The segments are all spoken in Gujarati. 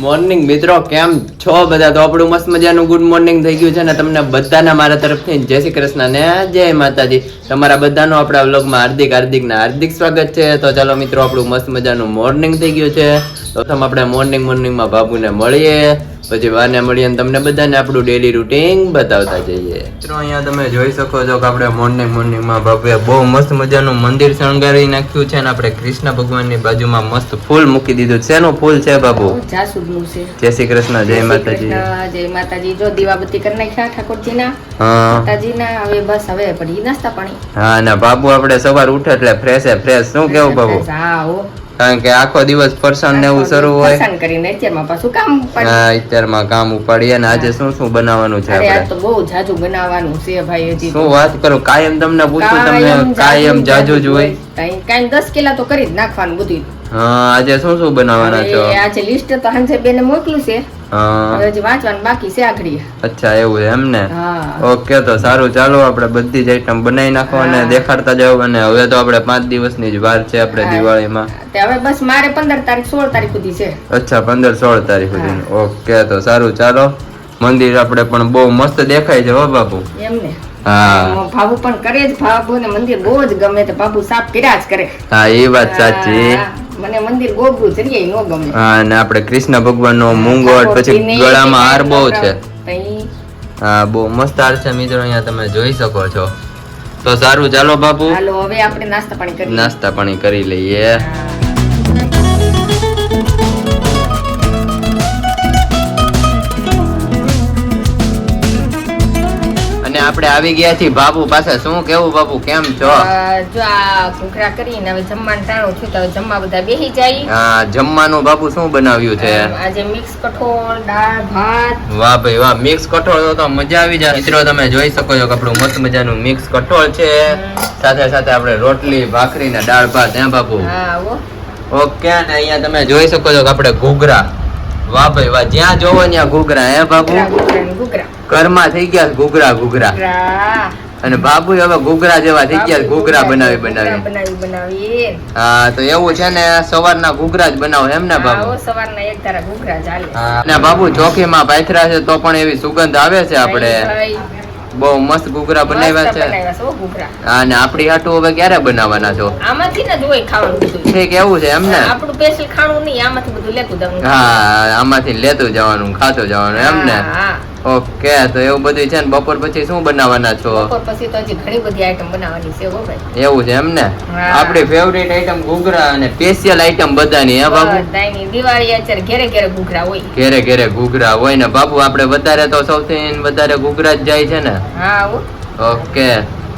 મોર્નિંગ મિત્રો. કેમ છો બધા? તો આપણું મસ્ત મજાનું ગુડ મોર્નિંગ થઈ ગયું છે ને તમને બધાના મારા તરફથી. જય શ્રી કૃષ્ણ ને જય માતાજી. તમારા બધાનું આપણા વ્લોગમાં હાર્દિક હાર્દિક ને હાર્દિક સ્વાગત છે. તો ચાલો મિત્રો, આપણું મસ્ત મજાનું મોર્નિંગ થઈ ગયું છે. પ્રથમ આપણે મોર્નિંગ મોર્નિંગમાં બાબુને મળીએ. પછી વાને મળીએ તમને બધાને આપણું ડેલી રૂટીન બતાવતા જઈએ. મિત્રો અહીંયા તમે જોઈ શકો છો કે આપણે મોર્નિંગ મોર્નિંગમાં ભવ્ય બહુ મસ્ત મજાનું મંદિર શણગારી નાખ્યું છે અને આપણે કૃષ્ણ ભગવાનની બાજુમાં મસ્ત ફૂલ મૂકી દીધું છે. એનું ફૂલ છે બાબુ જય શ્રી કૃષ્ણ જય માતાજી. જય માતાજી. જો દીવાબત્તી કરી નાખ્યા ઠાકોરજીના હા. માતાજીના હવે બસ હવે પડી નાસ્તા પાણી. હા ના બાબુ આપણે સવાર ઉઠે એટલે ફ્રેશ ફ્રેશ શું કેવું બાબુ હા હો. કારણ કે આખો દિવસ ફરસાણ ને એવું શરૂ હોય. ફરસાણ કરીને અત્યારમાં પાછું કામ પડી. હા અત્યારમાં કામ ઉપાડીએ ને આજે શું શું બનાવવાનું છે આપણે? તો બહુ જાજુ બનાવવાનું છે ભાઈ હજી શું વાત કરો? કાયમ તમને પૂછું તમને કાયમ જાજુ જ હોય. કાયમ કાંઈ દસ કિલા તો કરી જ નાખવાનું બધું હા આજે શું શું બનાવવાના છો? આજે લિસ્ટ તો હાંજે બેને મોકલું છે. હા. હજી વાંચવાનું બાકી છે આગળ. અચ્છા એવું એમ ને? ઓકે તો સારું. ચાલો આપણે બધી જ આઈટમ બનાવી નાખો અને દેખાડતા જાવ અને હવે તો આપણે પાંચ દિવસની જ વાર છે આપણે દિવાળીમાં. હવે બસ મારે પંદર તારીખ સોળ તારીખ સુધી છે. અચ્છા પંદર સોળ તારીખ સુધી. ઓકે તો સારું. ચાલો. મંદિર આપણે પણ બહુ મસ્ત દેખાય છે હો બાપુ. એમ ને? ભાભુ પણ કરે જ. ભાભુ ને મંદિર બહુ જ ગમે તો બાબુ સાફ કર્યા જ કરે. હા એ વાત સાચી. મને મંદિર ગોબરું જરીએ નો ગમે. હા અને આપણે કૃષ્ણ ભગવાનનો મુંગોટ પછી ગળામાં હાર બહુ છે. હા બહુ મસ્ત હાર છે મિત્રો અહીંયા તમે જોઈ શકો છો. તો સારું ચાલો બાપુ. ચાલો હવે આપણે નાસ્તા પાણી કરી નાસ્તા પાણી કરી લઈએ. આપણે આવી ગયા છીએ. બાબુ પાસે શું કેવું બાબુ કેમ છો? જો આ ઘૂઘરા કરીને હવે જમવાનું ટાણું થયું તો જમવા બધા બેસી જાય. હા જમવાનું બાબુ શું બનાવ્યું છે? આજે મિક્સ કઠોળ દાળ ભાત. વાહ ભાઈ વાહ મિક્સ કઠોળ તો તો મજા આવી જાય. મિત્રો તમે જોઈ શકો છો કે આપણું મસ્ત મજાનું મિક્સ કઠોળ છે. સાથે સાથે આપણે રોટલી ભાખરી ને દાળ ભાત હે બાબુ હા ઓકે ને અહીંયા તમે જોઈ શકો છો કે આપણે ઘૂઘરા. વાહ ભાઈ વાહ જ્યાં જોવો ત્યાં ઘૂઘરા હે બાબુ ઘૂઘરા, ને ઘરમાં થઈ ગયા ઘૂઘરા ઘૂઘરા. અને બાબુ હવે ઘૂઘરા જેવા થઈ ગયા ઘૂઘરા બનાવી બનાવી. હા તો એવું છે ને સવારના ઘૂઘરા જ બનાવો એમ ને બાબુ? સવારના એક તારા ઘૂઘરા ચાલે અને બાબુ ચોકીમાં પાથરા છે તો પણ એવી સુગંધ આવે છે આપણે. બહુ મસ્ત ઘૂઘરા બનાવ્યા છે. હો અને આપણી હાટુ હવે ક્યારે બનાવવાના છો? આમાંથી ને હોય ખાવાનું છે ઠીક એવું છે એમ ને? આપણું સ્પેશિયલ ખાણું નહીં આમાંથી બધું લેતું જવાનું. હા આમાંથી લેતું જવાનું ખાતું જવાનું એમ ને? હા, હા. ઓકે તો એવું બધું છે ને બપોર પછી શું બનાવવાના છો? બપોર પછી તો હજી ઘણી બધી આઈટમ બનાવવાની છે હો ભાઈ. એવું છે એમ ને? આપણી ફેવરિટ આઈટમ ઘૂઘરા અને સ્પેશિયલ આઈટમ બધાની હે બાબુ? બધાયની દિવાળી અત્યારે ઘેરે ઘેરે ઘૂઘરા હોય. ઘેરે ઘેરે ઘૂઘરા હોય ને બાબુ આપણે વધારે તો સૌથી વધારે ઘૂઘરા જ જાય છે ને? હા હો. ઓકે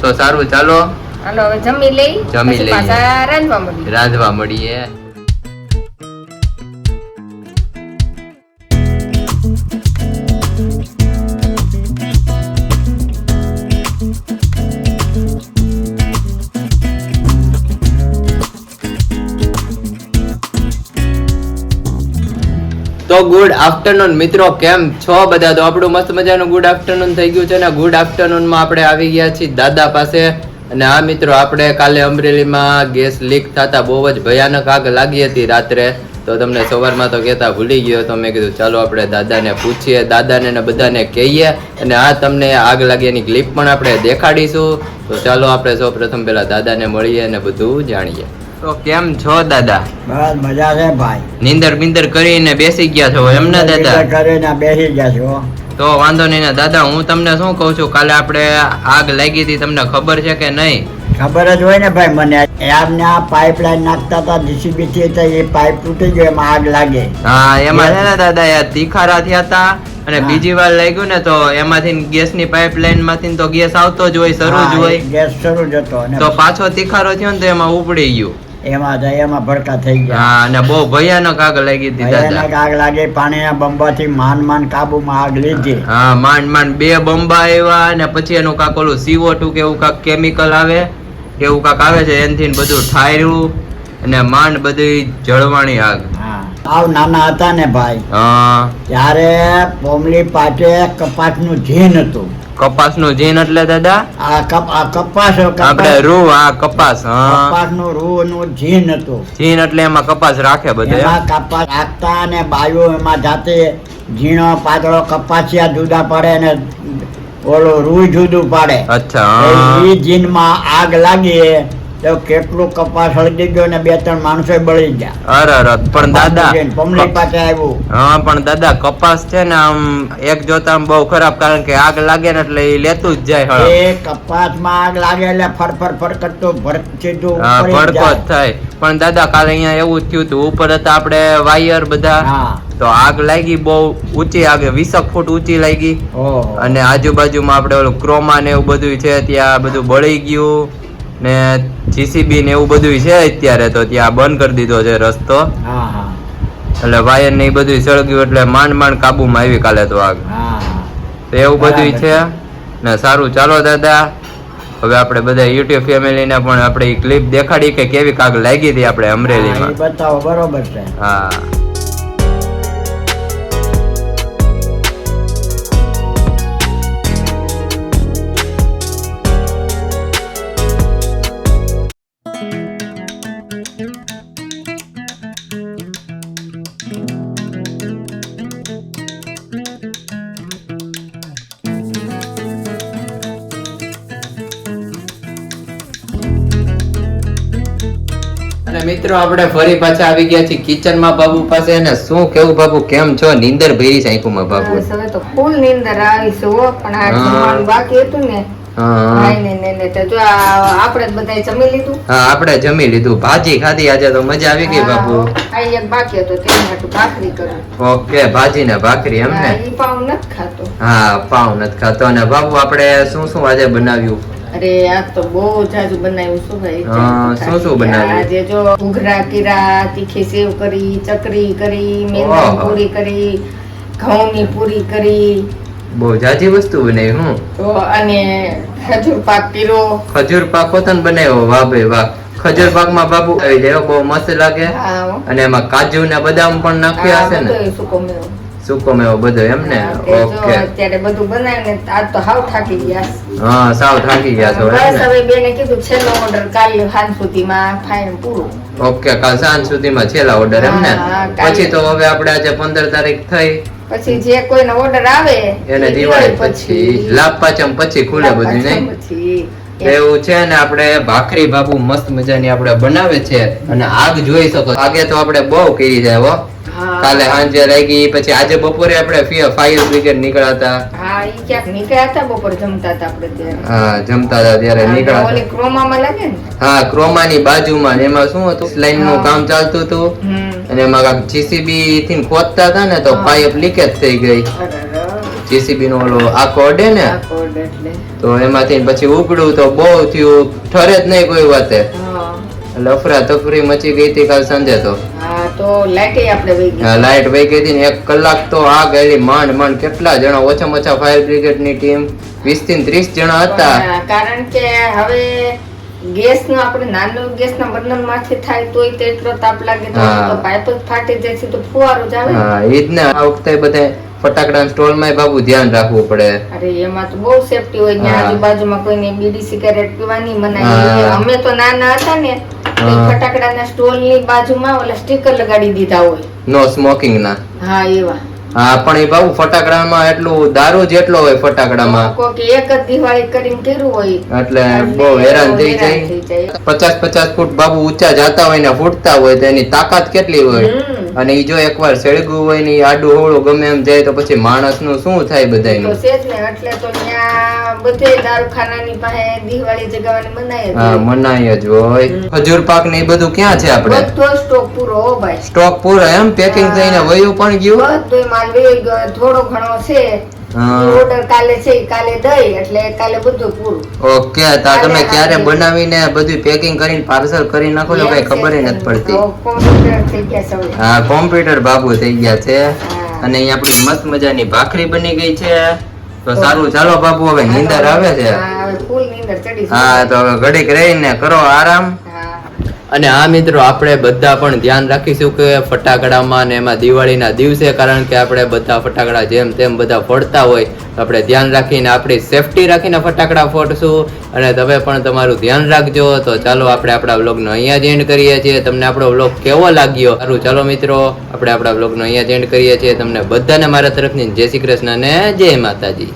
તો સારું ચાલો. હાલો હવે જમી લઈ જમી લઈ રાંધવા મળીએ. રાંધવા મળીએ. તો ગુડ આફ્ટરનૂન મિત્રો, કેમ છો બધા? તો આપણું મસ્ત મજાનું ગુડ આફ્ટરનૂન થઈ ગયું છે ને ગુડ આફ્ટરનૂનમાં આપણે આવી ગયા છીએ દાદા પાસે. અને આ મિત્રો, આપણે કાલે અમરેલીમાં ગેસ લીક થતા બહુ જ ભયાનક આગ લાગી હતી રાત્રે. તો તમને સવારમાં તો કહેતા ભૂલી ગયો, તો મેં કીધું ચાલો આપણે દાદાને પૂછીએ. દાદાને ને બધાને કહીએ. અને આ તમને આગ લાગ્યાની ક્લિપ પણ આપણે દેખાડીશું. તો ચાલો આપણે સૌ પ્રથમ પહેલાં દાદાને મળીએ અને બધું જાણીએ. તો કેમ છો દાદા? બસ મજા છે ભાઈ. નીંદર બિંદર કરીને બેસી ગયા છો એમ ને દાદા? કરીને બેસી ગયા છો. તો વાંધો નહીં દાદા હું તમને શું કહું છું? કાલે આપણે આગ લાગી હતી તમને ખબર છે કે નહીં? ખબર જ હોય ને ભાઈ મને. આમને આ પાઇપલાઇન નાખતા હતા જીસીબી થી તો એ પાઇપ તૂટી ગયો એમાં આગ લાગે. હા એમાં છે ને દાદા યાર તીખારા થયા હતા અને બીજી વાર લાગ્યું ને તો એમાંથી ગેસની પાઇપલાઇનમાંથી તો ગેસ આવતો જ હોય શરૂ જ હોય. ગેસ શરૂ જ હતો તો પાછો તીખારો થયો ને તો એમાં ઉપડી ગયું. એમાં તો એમાં ભડકા થઈ ગયા. હા અને બહુ ભયાનક આગ લાગી હતી ભયાનક આગ લાગી પાણીના બંબાથી માન માન કાબુમાં આગ લીધી. હા માંડ માંડ બે બંબા આવ્યા અને પછી એનું કાક ઓલું સીઓ ટુ કે એવું કાક કેમિકલ આવે કે એવું કાક આવે છે એનથી બધું ઠાયરું અને માંડ બધી જળવાણી આગ. આવ નાના હતા ને ભાઈ ત્યારે પોમલી પાટે કપાસનું જીન હતું. કપાસનું જીન એટલે દાદા? આ કપ આ કપાસ આપણે રૂ આ કપાસ હા. કપાસનું રૂ નું જીન હતું. જીન એટલે એમાં કપાસ રાખે બધે એમાં? કપાસ રાખતા અને બાયો એમાં જાતે ઝીણો પાતળો કપાસિયા જુદા પડે અને ઓલું રૂ જુદું પાડે. અચ્છા. એ જીનમાં આગ લાગી કેટલું કપાસ હળગી ગયો ને બે ત્રણ માણસો બળી ગયા. અરે અરે પણ દાદા પમલી પાસે આવ્યું. હા પણ દાદા કપાસ છે ને આમ એક જોતા આમ બહુ ખરાબ કારણ કે આગ લાગે ને એટલે એ લેતું જ જાય હળ. એ કપાસમાં આગ લાગે એટલે ફર ફર ફર કરતો ભર સીધું હા ભડકો જ થાય. પણ દાદા કાલે અહીંયા એવું થયું હતું ઉપર હતા આપણે વાયર બધા. તો આગ લાગી બહુ ઊંચી આગે વીસક ફૂટ ઊંચી લાગી. અને આજુબાજુમાં આપણે ઓલું ક્રોમા ને એવું બધું છે ત્યાં બધું બળી ગયું. ને જીસીબી ને એવું બધું છે અત્યારે તો ત્યાં બંધ કરી દીધો છે રસ્તો. એટલે વાયર ને એ બધું સળગ્યું એટલે માંડ માંડ કાબુમાં આવી કાલે તો આગ. તો એવું બધું છે. ને સારું ચાલો દાદા. હવે આપણે બધા યુટ્યુબ ફેમિલીને પણ આપણે ક્લિપ દેખાડી કે કેવી કાગ લાગી હતી આપણે અમરેલી અમરેલીમાં. બતાવો બરોબર છે. હા. મિત્રો આપણે ફરી પાછા આવી ગયા છીએ કિચનમાં બાબુ પાસે. અને શું કેવું બાબુ? કેમ છો? નીંદર ભરી છે માં બાબુ. હવે તો ફૂલ નીંદર આવી છે હો. પણ આ જમવાનું બાકી હતું ને. આપણે જમી લીધું. ભાજી ખાધી આજે તો મજા આવી ગઈ કરું. ઓકે ભાજી ને ભાખરી એમને પાઉં હા પાવ નથી ખાતો. અને બાબુ આપણે શું શું આજે બનાવ્યું? અરે આ તો બહુ જાજુ બનાવ્યું શું ભાઈ? શું શું બનાવ્યું? આજે જો ઉઘરા કીરા તીખી સેવ કરી ચકરી કરી મેંદાની પૂરી કરી ઘઉંની પૂરી કરી. બહુ જાજી વસ્તુ બનાવી હું તો અને ખજૂર પાક પીરો ખજૂર પાક પોતાને બનાવ્યો? વાહ ભાઈ વાહ. ખજૂર પાકમાં બાબુ આવી જાય બહુ મસ્ત લાગે. અને એમાં કાજુ ને બદામ પણ નાખ્યા હશે ને. સૂકો મેવો. સૂકો મેવો બધો એમ ને? ઓકે. અત્યારે બધું બનાવીને આજ તો હાવ થાકી ગયા હા સાવ થાકી ગયા છો બસ હવે બેને કીધું છેલ્લો ઓર્ડર કાલે સાંજ સુધીમાં ફાઈન પૂરો. ઓકે કાલ સાંજ સુધીમાં છેલ્લા ઓર્ડર એમ ને? પછી તો હવે આપણે આજે પંદર તારીખ થઈ. પછી જે કોઈનો ઓર્ડર આવે એને દિવાળી પછી. લાભ પાચમ પછી ખુલે બધું નહીં? એવું છે ને આપણે ભાખરી બાબુ મસ્ત મજાની આપણે બનાવે છે. અને આગ જોઈ શકો આગે તો આપણે બહુ કરી જાય હા. કાલે સાંજે લાગી પછી આજે બપોરે આપણે ફાયર બ્રિગેડ નીકળ્યા હતા હા ઈ ક્યાંક નીકળ્યા હતા બપોર જમતા હતા આપણે ત્યારે. હા જમતા હતા ત્યારે નીકળ્યા ઓલી ક્રોમામાં લાગે ને? હા ક્રોમાની બાજુમાં એમાં શું હતું? લાઈનનું કામ ચાલતું હતું. અને એમાં કાંઈક જીસીબી થી ખોદતા હતા ને તો. પાઇપ લીકેજ થઈ ગઈ. જીસીબી નો ઓલો આખો અડે ને? આ કોડ એટલે. તો એમાંથી પછી ઉકળ્યું તો બહુ થયું ઠરે જ નહીં કોઈ વાતે. એટલે અફરા તફરી મચી ગઈ હતી કાલ સાંજે તો. હા તો લાઈટ આપણે વહી ગઈ લાઈટ વહી ગઈ હતી ને એક કલાક તો આ ગયેલી માંડ માંડ કેટલા જણા ઓછામાં ઓછા ફાયર બ્રિગેડની ટીમ વીસથી ત્રીસ જણા હતા. કારણ કે હવે ગેસ નો આપણે નાનો ગેસ ના બર્નરમાંથી થાય તોય તેટલો તાપ લાગે તો પાઇપ જ ફાટી જાય છે તો ફુવારો જ આવે હા એ જ ને આ વખતે બધે ફટાકડા સ્ટોલમાં બાબુ ધ્યાન રાખવું પડે. અરે એમાં તો બહુ સેફટી હોય ને. આજુબાજુમાં કોઈને બીડી સિગારેટ પીવાની મનાઈ અમે તો નાના હતા ને. ફટાકડાના સ્ટોલની બાજુમાં ઓલા સ્ટીકર લગાડી દીધા હોય. નો સ્મોકિંગ ના હા એવા. હા પણ એ બાબુ ફટાકડામાં એટલું દારૂ જેટલો હોય ફટાકડામાં. કોક એક જ દિવાળી કરીને કર્યું હોય. એટલે બહુ હેરાન થઈ જાય. પચાસ પચાસ ફૂટ બાબુ ઊંચા જાતા હોય ને ફૂટતા હોય તો એની તાકાત કેટલી હોય. અને ઈ જો એકવાર સળગ્યું હોય ને આડું હોળું ગમે એમ જાય તો પછી માણસનું શું થાય બધાયનું? છે જ ને એટલે તો ત્યાં બધે દારૂખાનાની પાસે દિવાળી જગાવાની મનાય હા મનાય જ હોય. ખજૂર પાક ને એ બધું ક્યાં છે આપણે? બધો સ્ટોક પૂરો ભાઈ. સ્ટોક પૂરો એમ? પેકિંગ. થઈને વયું પણ ગયું? બધોય માલ થોડો ઘણો છે. ઓર્ડર કાલે છે કાલે દઈ એટલે કાલે બધું પૂરું. ઓકે તો તમે ક્યારે બનાવીને બધું પેકિંગ કરીને પાર્સલ કરી નાખો છો કઈ ખબર નથી પડતી? કોમ્પ્યુટર થઈ ગયા છે હા કોમ્પ્યુટર બાબુ થઈ ગયા છે. અને અહીં આપણી મસ્ત મજાની ભાખરી બની ગઈ છે. તો સારું ચાલો બાબુ હવે નીંદર આવે છે. હા, તો હવે ઘડીક રહીને કરો આરામ. અને આ મિત્રો, આપણે બધા પણ ધ્યાન રાખીશું કે ફટાકડામાં ને એમાં દિવાળીના દિવસે, કારણ કે આપણે બધા ફટાકડા જેમ તેમ બધા ફોડતા હોય, તો આપણે ધ્યાન રાખીને આપણી સેફટી રાખીને ફટાકડા ફોડશું. અને તમે પણ તમારું ધ્યાન રાખજો. તો ચાલો આપણે આપણા વ્લોગનો અહીંયા જ એન્ડ કરીએ છીએ. તમને આપણો વ્લોગ કેવો લાગ્યો? સારું, ચાલો મિત્રો, આપણે આપણા વ્લોગનો અહીંયા જ એન્ડ કરીએ છીએ. તમને બધાને મારા તરફની જય શ્રી કૃષ્ણ અને જય માતાજી.